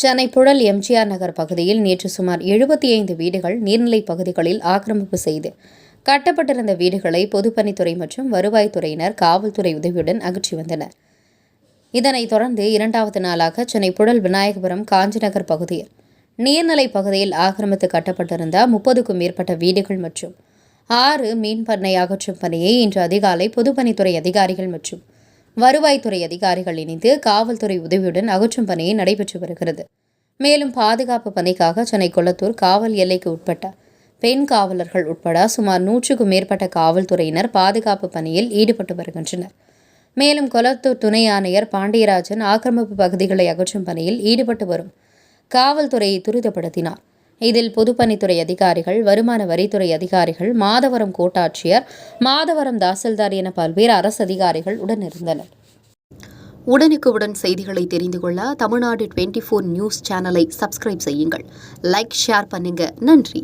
சென்னை புழல் எம்ஜிஆர் நகர் பகுதியில் நேற்று சுமார் எழுபத்தி ஐந்து வீடுகள் நீர்நிலை பகுதிகளில் ஆக்கிரமிப்பு செய்து கட்டப்பட்டிருந்த வீடுகளை பொதுப்பணித்துறை மற்றும் வருவாய்த்துறையினர் காவல்துறை உதவியுடன் அகற்றி வந்தனர். இதனைத் தொடர்ந்து இரண்டாவது நாளாக சென்னை புழல் விநாயகபுரம் காஞ்சிநகர் பகுதியில் நீர்நிலை பகுதியில் ஆக்கிரமித்து கட்டப்பட்டிருந்த முப்பதுக்கும் மேற்பட்ட வீடுகள் மற்றும் ஆறு மீன் பண்ணை அகற்றும் பணியை இன்று அதிகாலை பொதுப்பணித்துறை அதிகாரிகள் மற்றும் வருவாய்த்துறை அதிகாரிகள் இணைந்து காவல்துறை உதவியுடன் அகற்றும் பணியை நடைபெற்று வருகிறது. மேலும் பாதுகாப்பு பணிக்காக சென்னை கொளத்தூர் காவல் எல்லைக்கு உட்பட்ட பெண் காவலர்கள் உட்பட சுமார் நூற்றுக்கும் மேற்பட்ட காவல்துறையினர் பாதுகாப்பு பணியில் ஈடுபட்டு வருகின்றனர். மேலும் கொளத்தூர் துணை ஆணையர் பாண்டியராஜன் ஆக்கிரமிப்பு பகுதிகளை அகற்றும் பணியில் ஈடுபட்டு வரும் காவல்துறையை துரிதப்படுத்தினார். இதில் பொதுப்பணித்துறை அதிகாரிகள் வருமான வரித்துறை அதிகாரிகள் மாதவரம் கோட்டாட்சியர் மாதவரம் தாசில்தார் என பல்வேறு அரசு அதிகாரிகள் உடனிருந்தனர் உடனுக்குடன் செய்திகளை தெரிந்து கொள்ள தமிழ்நாடு டுவெண்ட்டி ஃபோர் நியூஸ் சேனலை சப்ஸ்கிரைப் செய்யுங்கள். லைக் ஷேர் பண்ணுங்க. நன்றி.